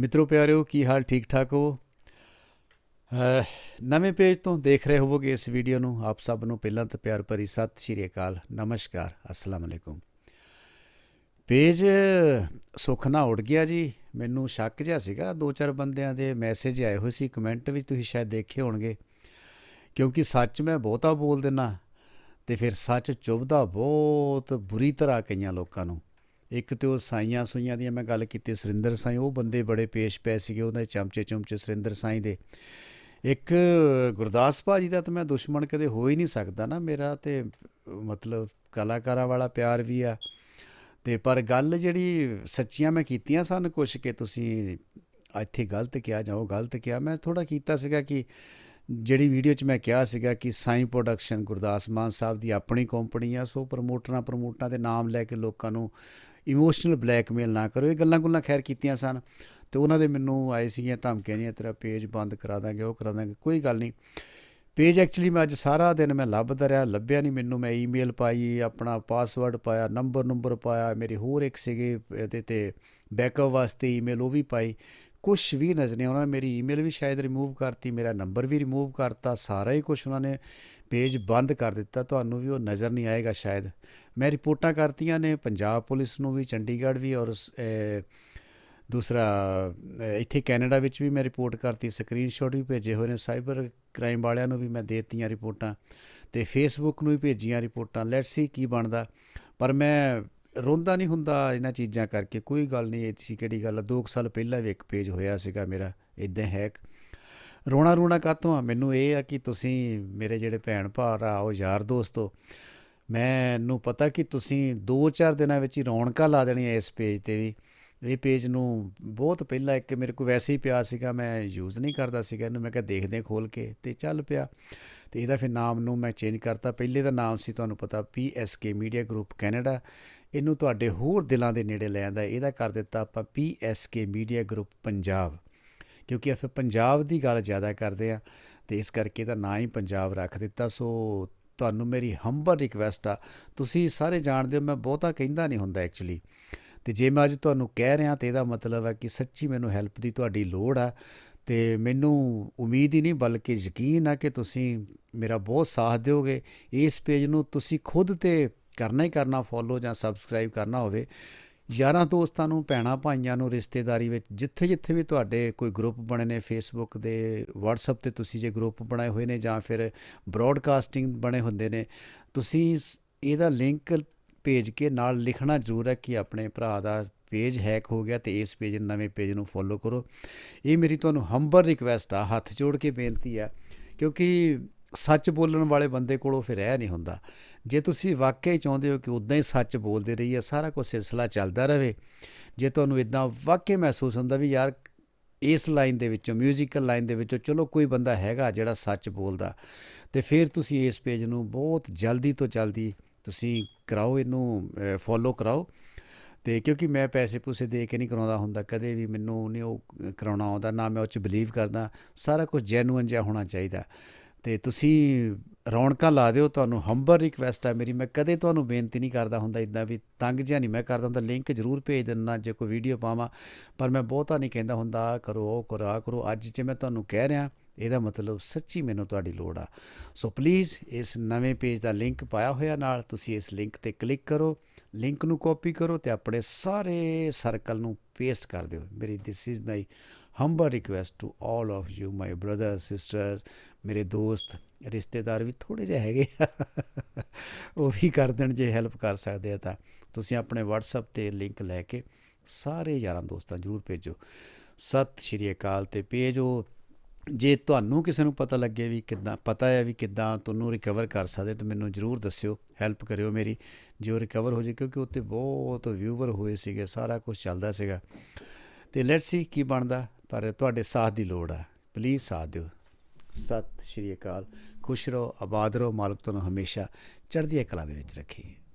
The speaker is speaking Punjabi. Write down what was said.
ਮਿੱਤਰੋ ਪਿਆਰਿਓ, ਕੀ ਹਾਲ ਠੀਕ ਠਾਕ ਹੋ ਨਵੇਂ ਪੇਜ ਤੋਂ ਦੇਖ ਰਹੇ ਹੋਵੋਗੇ ਇਸ ਵੀਡੀਓ ਨੂੰ। ਆਪ ਸਭ ਨੂੰ ਪਹਿਲਾਂ ਤਾਂ ਪਿਆਰ ਭਰੀ ਸਤਿ ਸ਼੍ਰੀ ਅਕਾਲ। ਨਮਸਕਾਰ। ਅਸਲਾਮ ਅਲੈਕੁਮ। ਪੇਜ ਸੁੱਖ ਨਾ ਉੜ ਗਿਆ ਜੀ। ਮੈਨੂੰ ਸ਼ੱਕ ਜਿਹਾ ਸੀਗਾ। ਦੋ ਚਾਰ ਬੰਦਿਆਂ ਦੇ ਮੈਸੇਜ ਆਏ ਹੋਏ ਸੀ। ਕਮੈਂਟ ਵੀ ਤੁਸੀਂ ਸ਼ਾਇਦ ਦੇਖੇ ਹੋਣਗੇ। ਕਿਉਂਕਿ ਸੱਚ ਮੈਂ ਬਹੁਤਾ ਬੋਲ ਦਿੰਨਾ। ਤੇ ਫਿਰ ਸੱਚ ਚੁਭਦਾ ਬਹੁਤ ਬੁਰੀ ਤਰ੍ਹਾਂ ਕਈਆਂ ਲੋਕਾਂ ਨੂੰ। ਇੱਕ ਤੇ ਉਹ ਸਾਈਆਂ ਸੁਈਆਂ ਦੀਆਂ ਮੈਂ ਗੱਲ ਕੀਤੀ, ਸੁਰਿੰਦਰ ਸਾਈ, ਉਹ ਬੰਦੇ ਬੜੇ ਪੇਸ਼ ਪੈ ਸੀਗੇ ਉਹਦੇ ਚਮਚੇ ਚਮਚੇ ਸੁਰਿੰਦਰ ਸਾਈ ਦੇ। ਇੱਕ ਗੁਰਦਾਸ ਭਾਜੀ ਦਾ ਤਾਂ ਮੈਂ ਦੁਸ਼ਮਣ ਕਦੇ ਹੋ ਹੀ ਨਹੀਂ ਸਕਦਾ ਨਾ ਮੇਰਾ ਤੇ, ਮਤਲਬ ਕਲਾਕਾਰਾਂ ਵਾਲਾ ਪਿਆਰ ਵੀ ਆ। ਤੇ ਪਰ ਗੱਲ ਜਿਹੜੀ ਸੱਚੀਆਂ ਮੈਂ ਕੀਤੀਆਂ ਸਨ ਕੁਛ ਕਿ ਤੁਸੀਂ ਇੱਥੇ ਗਲਤ ਕਿਹਾ ਜਾਓ ਗਲਤ ਕਿਹਾ, ਮੈਂ ਥੋੜਾ ਕੀਤਾ ਸੀਗਾ ਕਿ ਜਿਹੜੀ ਵੀਡੀਓ 'ਚ ਮੈਂ ਕਿਹਾ ਸੀਗਾ ਕਿ ਸਾਈ ਪ੍ਰੋਡਕਸ਼ਨ ਗੁਰਦਾਸ ਮਾਨ ਸਾਹਿਬ ਦੀ ਆਪਣੀ ਕੰਪਨੀ ਆ, ਸੋ ਪ੍ਰਮੋਟਰਾਂ ਪ੍ਰਮੋਟਰਾਂ ਦੇ ਨਾਮ ਲੈ ਕੇ ਲੋਕਾਂ ਨੂੰ ਇਮੋਸ਼ਨਲ ਬਲੈਕਮੇਲ ਨਾ ਕਰੋ। ਇਹ ਗੱਲਾਂ ਗੁੱਲਾਂ ਖੈਰ ਕੀਤੀਆਂ ਸਨ ਤੇ ਉਹਨਾਂ ਦੇ ਮੈਨੂੰ ਆਏ ਸੀਗੀਆਂ ਧਮਕੀਆਂ ਨਹੀਂ ਤੇਰਾ ਪੇਜ ਬੰਦ ਕਰਾ ਦਾਂਗੇ, ਉਹ ਕਰਾ ਦਾਂਗੇ, ਕੋਈ ਗੱਲ ਨਹੀਂ। ਪੇਜ ਐਕਚੁਅਲੀ ਮੈਂ ਅੱਜ ਸਾਰਾ ਦਿਨ ਮੈਂ ਲੱਭਦਾ ਰਿਹਾ, ਲੱਭਿਆ ਨਹੀਂ ਮੈਨੂੰ, ਮੈਂ ਈਮੇਲ ਪਾਈ, ਆਪਣਾ ਪਾਸਵਰਡ ਪਾਇਆ ਨੰਬਰ ਨੰਬਰ ਪਾਇਆ, ਮੇਰੇ ਹੋਰ ਇੱਕ ਸੀਗੇ ਇਹਦੇ ਤੇ ਬੈਕਅਪ ਵਾਸਤੇ ਈਮੇਲ ਉਹ ਵੀ ਪਾਈ। ਕੁਝ ਵੀ ਨਜ਼ਰ ਨਹੀਂ ਉਹਨਾਂ ਨੇ ਮੇਰੀ ਈਮੇਲ ਵੀ ਸ਼ਾਇਦ ਰਿਮੂਵ ਕਰਤੀ, ਮੇਰਾ ਨੰਬਰ ਵੀ ਰਿਮੂਵ ਕਰਤਾ, ਸਾਰਾ ਹੀ ਕੁਝ ਉਹਨਾਂ ਨੇ ਪੇਜ ਬੰਦ ਕਰ ਦਿੱਤਾ। ਤੁਹਾਨੂੰ ਵੀ ਉਹ ਨਜ਼ਰ ਨਹੀਂ ਆਏਗਾ ਸ਼ਾਇਦ। ਮੈਂ ਰਿਪੋਰਟਾਂ ਕਰਤੀਆਂ ਨੇ, ਪੰਜਾਬ ਪੁਲਿਸ ਨੂੰ ਵੀ, ਚੰਡੀਗੜ੍ਹ ਵੀ ਔਰ ਦੂਸਰਾ ਇੱਥੇ ਕੈਨੇਡਾ ਵਿੱਚ ਵੀ ਮੈਂ ਰਿਪੋਰਟ ਕਰਤੀ ਸਕਰੀਨਸ਼ਾਟ ਵੀ ਭੇਜੇ ਹੋਏ ਨੇ ਸਾਈਬਰ ਕ੍ਰਾਈਮ ਵਾਲਿਆਂ ਨੂੰ ਵੀ ਮੈਂ ਦੇਤੀਆਂ ਰਿਪੋਰਟਾਂ ਤੇ ਫੇਸਬੁੱਕ ਨੂੰ ਵੀ ਭੇਜੀਆਂ ਰਿਪੋਰਟਾਂ। ਲੈਟਸ ਸੀ ਕੀ ਬਣਦਾ। ਪਰ ਮੈਂ ਰੋਂਦਾ ਨਹੀਂ ਹੁੰਦਾ ਇਹਨਾਂ ਚੀਜ਼ਾਂ ਕਰਕੇ। ਕੋਈ ਗੱਲ ਨਹੀਂ, ਇਹ ਸੀ ਕਿਹੜੀ ਗੱਲ 2 ਸਾਲ ਪਹਿਲਾਂ ਵੀ ਇੱਕ ਪੇਜ ਹੋਇਆ ਸੀਗਾ ਮੇਰਾ ਇਦਾਂ ਹੈਕ ਰੋਣਾ ਰੋਣਾ ਕਾਤੋਂ ਆ? ਮੈਨੂੰ ਇਹ ਆ ਕਿ ਤੁਸੀਂ ਮੇਰੇ ਜਿਹੜੇ ਭੈਣ ਭਰਾ ਆਓ ਯਾਰ ਦੋਸਤੋ ਮੈਨੂੰ ਪਤਾ ਕਿ ਤੁਸੀਂ 2-4 ਦਿਨਾਂ ਵਿੱਚ ਹੀ ਰੌਣਕਾਂ ਲਾ ਦੇਣੀਆਂ ਇਸ ਪੇਜ ਤੇ ਵੀ। ਇਹ ਪੇਜ ਨੂੰ ਬਹੁਤ ਪਹਿਲਾਂ ਇੱਕ ਮੇਰੇ ਕੋਲ ਵੈਸੇ ਹੀ ਪਿਆ ਸੀਗਾ, ਮੈਂ ਯੂਜ਼ ਨਹੀਂ ਕਰਦਾ ਸੀਗਾ, ਇਹਨੂੰ ਮੈਂ ਕਿਹਾ ਦੇਖਦੇ ਖੋਲ ਕੇ ਤੇ ਚੱਲ ਪਿਆ। ਤੇ ਇਹਦਾ ਫਿਰ ਨਾਮ ਨੂੰ ਮੈਂ ਚੇਂਜ ਕਰਤਾ। ਪਹਿਲੇ ਦਾ ਨਾਮ ਸੀ ਤੁਹਾਨੂੰ ਪਤਾ PSK ਮੀਡੀਆ ਗਰੁੱਪ ਕੈਨੇਡਾ ਇਹਨੂੰ ਤੁਹਾਡੇ ਹੋਰ ਦਿਲਾਂ ਦੇ ਨੇੜੇ ਲੈ ਆਂਦਾ। ਇਹਦਾ ਕਰ ਦਿੱਤਾ ਆਪਾਂ PSK ਮੀਡੀਆ ਗਰੁੱਪ ਪੰਜਾਬ। ਕਿਉਂਕਿ ਆਪਾਂ ਪੰਜਾਬ ਦੀ ਗੱਲ ਜ਼ਿਆਦਾ ਕਰਦੇ ਆ ਤੇ ਇਸ ਕਰਕੇ ਇਹਦਾ ਨਾਂ ਹੀ ਪੰਜਾਬ ਰੱਖ ਦਿੱਤਾ। ਸੋ ਤੁਹਾਨੂੰ ਮੇਰੀ ਹੰਬਲ ਰਿਕਵੈਸਟ ਆ। ਤੁਸੀਂ ਸਾਰੇ ਜਾਣਦੇ ਹੋ, ਮੈਂ ਬਹੁਤਾ ਕਹਿੰਦਾ ਨਹੀਂ ਹੁੰਦਾ ਐਕਚੁਅਲੀ ਤੇ ਜੇ ਮੈਂ ਅੱਜ ਤੁਹਾਨੂੰ ਕਹਿ ਰਿਹਾ ਤੇ ਇਹਦਾ ਮਤਲਬ ਹੈ ਕਿ ਸੱਚੀ ਮੈਨੂੰ ਹੈਲਪ ਦੀ ਤੁਹਾਡੀ ਲੋੜ ਆ ਤੇ ਮੈਨੂੰ ਉਮੀਦ ਹੀ ਨਹੀਂ ਬਲਕਿ ਯਕੀਨ ਆ ਕਿ ਤੁਸੀਂ ਮੇਰਾ ਬਹੁਤ ਸਾਥ ਦਿਓਗੇ। ਇਸ ਪੇਜ ਨੂੰ ਤੁਸੀਂ ਖੁਦ ਤੇ ਕਰਨਾ ਹੀ ਕਰਨਾ ਫੋਲੋ ਜਾਂ ਸਬਸਕ੍ਰਾਈਬ ਕਰਨਾ ਹੋਵੇ। ਯਾਰਾਂ ਦੋਸਤਾਂ ਨੂੰ, ਭੈਣਾਂ ਭਾਈਆਂ ਨੂੰ, ਰਿਸ਼ਤੇਦਾਰੀ ਵਿੱਚ ਜਿੱਥੇ ਜਿੱਥੇ ਵੀ ਤੁਹਾਡੇ ਕੋਈ ਗਰੁੱਪ ਬਣੇ ਨੇ ਫੇਸਬੁੱਕ ਦੇ, WhatsApp ਤੇ ਤੁਸੀਂ ਜੇ ਗਰੁੱਪ ਬਣਾਏ ਹੋਏ ਨੇ ਜਾਂ ਫਿਰ ਬ੍ਰੌਡਕਾਸਟਿੰਗ ਬਣੇ ਹੁੰਦੇ ਨੇ, ਤੁਸੀਂ ਇਹਦਾ ਲਿੰਕ ਭੇਜ ਕੇ ਨਾਲ ਲਿਖਣਾ ਜ਼ਰੂਰ ਹੈ ਕਿ ਆਪਣੇ ਭਰਾ ਦਾ ਪੇਜ ਹੈਕ ਹੋ ਗਿਆ ਤੇ ਇਸ ਪੇਜ ਨਵੇਂ ਪੇਜ ਨੂੰ ਫੋਲੋ ਕਰੋ ਇਹ ਮੇਰੀ ਤੁਹਾਨੂੰ ਹੰਬਲ ਰਿਕਵੈਸਟ ਆ ਹੱਥ ਜੋੜ ਕੇ ਬੇਨਤੀ ਆ ਕਿਉਂਕਿ ਸੱਚ ਬੋਲਣ ਵਾਲੇ ਬੰਦੇ ਕੋਲੋਂ ਫਿਰ ਇਹ ਨਹੀਂ ਹੁੰਦਾ ਜੇ ਤੁਸੀਂ ਵਾਕਈ ਚਾਹੁੰਦੇ ਹੋ ਕਿ ਉਦਾਂ ਹੀ ਸੱਚ ਬੋਲਦੇ ਰਹੀਏ ਸਾਰਾ ਕੁਝ ਸਿਲਸਿਲਾ ਚੱਲਦਾ ਰਹੇ ਜੇ ਤੁਹਾਨੂੰ ਇਦਾਂ ਵਾਕਈ ਮਹਿਸੂਸ ਹੁੰਦਾ ਵੀ ਯਾਰ ਇਸ ਲਾਈਨ ਦੇ ਵਿੱਚੋਂ 뮤지컬 ਲਾਈਨ ਦੇ ਵਿੱਚੋਂ ਚਲੋ ਕੋਈ ਬੰਦਾ ਹੈਗਾ ਜਿਹੜਾ ਸੱਚ ਬੋਲਦਾ ਤੇ ਫਿਰ ਤੁਸੀਂ ਇਸ ਪੇਜ ਨੂੰ ਬਹੁਤ ਜਲਦੀ ਤੋਂ ਜਲਦੀ ਤੁਸੀਂ ਕਰਾਓ ਇਹਨੂੰ ਫੋਲੋ ਕਰਾਓ। ਤੇ ਕਿਉਂਕਿ ਮੈਂ ਪੈਸੇ ਪੂਸੇ ਦੇ ਕੇ ਨਹੀਂ ਕਰਾਉਂਦਾ ਹੁੰਦਾ, ਕਦੇ ਵੀ ਮੈਨੂੰ ਨਹੀਂ ਉਹ ਕਰਾਉਣਾ ਆਉਂਦਾ, ਨਾ ਮੈਂ ਉਹ 'ਚ ਬਲੀਵ ਕਰਦਾ। ਸਾਰਾ ਕੁਝ ਜੈਨੂਇਨ ਜਿਹਾ ਹੋਣਾ ਚਾਹੀਦਾ। ਤੇ ਤੁਸੀਂ ਰੌਣਕਾਂ ਲਾ ਦਿਓ, ਤੁਹਾਨੂੰ ਹੰਬਰ ਰਿਕਵੈਸਟ ਹੈ ਮੇਰੀ। ਮੈਂ ਕਦੇ ਤੁਹਾਨੂੰ ਬੇਨਤੀ ਨਹੀਂ ਕਰਦਾ ਹੁੰਦਾ ਇਦਾਂ ਵੀ ਤੰਗ ਜਿਹਾ ਨਹੀਂ ਮੈਂ ਕਰਦਾ ਹੁੰਦਾ। ਲਿੰਕ ਜ਼ਰੂਰ ਭੇਜ ਦਿੰਦਾ ਜੇ ਕੋਈ ਵੀਡੀਓ ਪਾਵਾਂ। ਪਰ ਮੈਂ ਬਹੁਤਾ ਨਹੀਂ ਕਹਿੰਦਾ ਹੁੰਦਾ ਕਰੋ, ਉਹ ਕਰੋ ਆ ਕਰੋ। ਅੱਜ ਜੇ ਮੈਂ ਤੁਹਾਨੂੰ ਕਹਿ ਰਿਹਾ ਇਹਦਾ ਮਤਲਬ ਸੱਚੀ ਮੈਨੂੰ ਤੁਹਾਡੀ ਲੋੜ ਆ। ਸੋ ਪਲੀਜ਼ ਇਸ ਨਵੇਂ ਪੇਜ ਦਾ ਲਿੰਕ ਪਾਇਆ ਹੋਇਆ ਨਾਲ ਤੁਸੀਂ ਇਸ ਲਿੰਕ ਤੇ ਕਲਿੱਕ ਕਰੋ। ਲਿੰਕ ਨੂੰ ਕਾਪੀ ਕਰੋ ਤੇ ਆਪਣੇ ਸਾਰੇ ਸਰਕਲ ਨੂੰ ਪੇਸਟ ਕਰ ਦਿਓ। ਮੇਰੀ this is my humble request to all of you my brother sisters ਮੇਰੇ ਦੋਸਤ, ਰਿਸ਼ਤੇਦਾਰ ਵੀ ਥੋੜੇ ਜਿਹੇ ਹੈਗੇ ਉਹ ਵੀ ਕਰ ਦੇਣ ਜੇ ਹੈਲਪ ਕਰ ਸਕਦੇ ਆ ਤਾਂ। ਤੁਸੀਂ ਆਪਣੇ WhatsApp ਤੇ ਲਿੰਕ ਲੈ ਕੇ ਸਾਰੇ ਯਾਰਾਂ ਦੋਸਤਾਂ ਜਰੂਰ ਭੇਜੋ। ਸਤਿ ਸ਼੍ਰੀ ਅਕਾਲ ਤੇ ਭੇਜੋ। ਜੇ ਤੁਹਾਨੂੰ ਕਿਸੇ ਨੂੰ ਪਤਾ ਲੱਗੇ ਵੀ ਕਿੱਦਾਂ, ਪਤਾ ਹੈ ਵੀ ਕਿੱਦਾਂ ਤੁਹਾਨੂੰ ਰਿਕਵਰ ਕਰ ਸਕਦੇ, ਤਾਂ ਮੈਨੂੰ ਜਰੂਰ ਦੱਸਿਓ ਹੈਲਪ ਕਰਿਓ ਮੇਰੀ, ਜੇ ਉਹ ਰਿਕਵਰ ਹੋ ਜੇ, ਕਿਉਂਕਿ ਉੱਤੇ ਬਹੁਤ ਵਿਊਵਰ ਹੋਏ ਸੀਗੇ, ਸਾਰਾ ਕੁਝ ਚੱਲਦਾ ਸੀਗਾ। ਤੇ ਲੈਟਸ ਸੀ ਕੀ ਬਣਦਾ, ਪਰ ਤੁਹਾਡੇ ਸਾਥ ਦੀ ਲੋੜ ਆ ਪਲੀਜ਼ ਸਾਥ ਦਿਓ। ਸਤਿ ਸ਼੍ਰੀ ਅਕਾਲ, ਖੁਸ਼ ਰਹੋ, ਆਬਾਦ ਰਹੋ, ਮਾਲਕ ਤੁਹਾਨੂੰ ਹਮੇਸ਼ਾ ਚੜ੍ਹਦੀ ਕਲਾ ਦੇ ਵਿੱਚ ਰੱਖੇ।